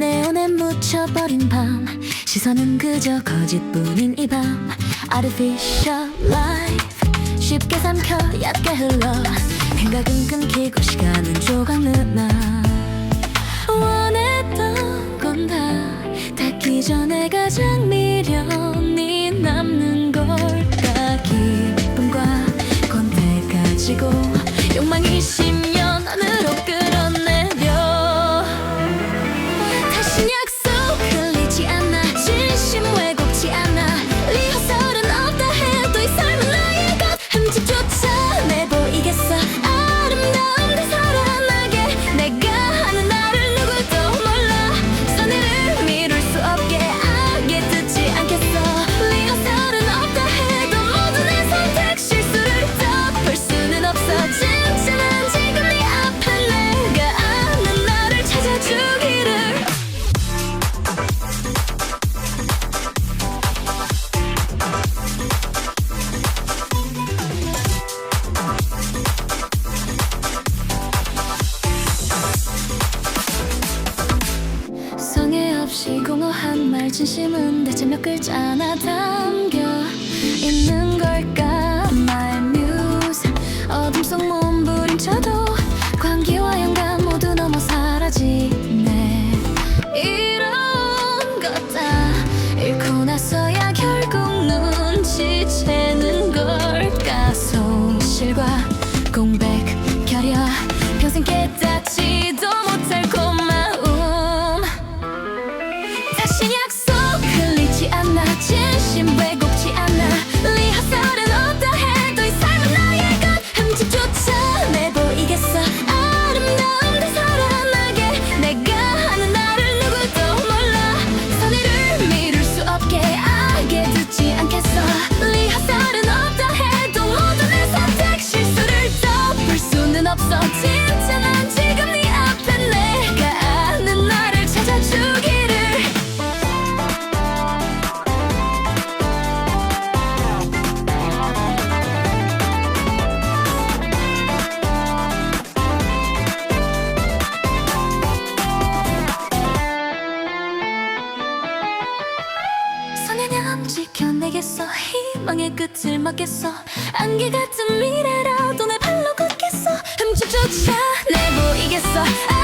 네온에 묻혀버린 밤. 시선은 그저 거짓뿐인 이 밤. Artificial life. 쉽게 삼켜 얕게 흘러. 생각은 끊기고 시간은 조각 느나. 원했던 건 다 닿기 전에 가장 미련이 남는 걸까 기쁨과 권태 가지고 욕망이 10 공허한 말 진심은 대체 몇 글자나 담겨 있는 걸까? My muse 어둠 속 몸부림쳐도 광기와 영감 모두 넘어 사라지네. 이런 것 다. 잃고 나서야 결국 눈치채는 걸까? 손실과 공백 결여 평생 깨닫지도 희망의 끝을 막겠어. 안개 같은 미래라도 내 발로 걷겠어. 흠집조차 내보이겠어.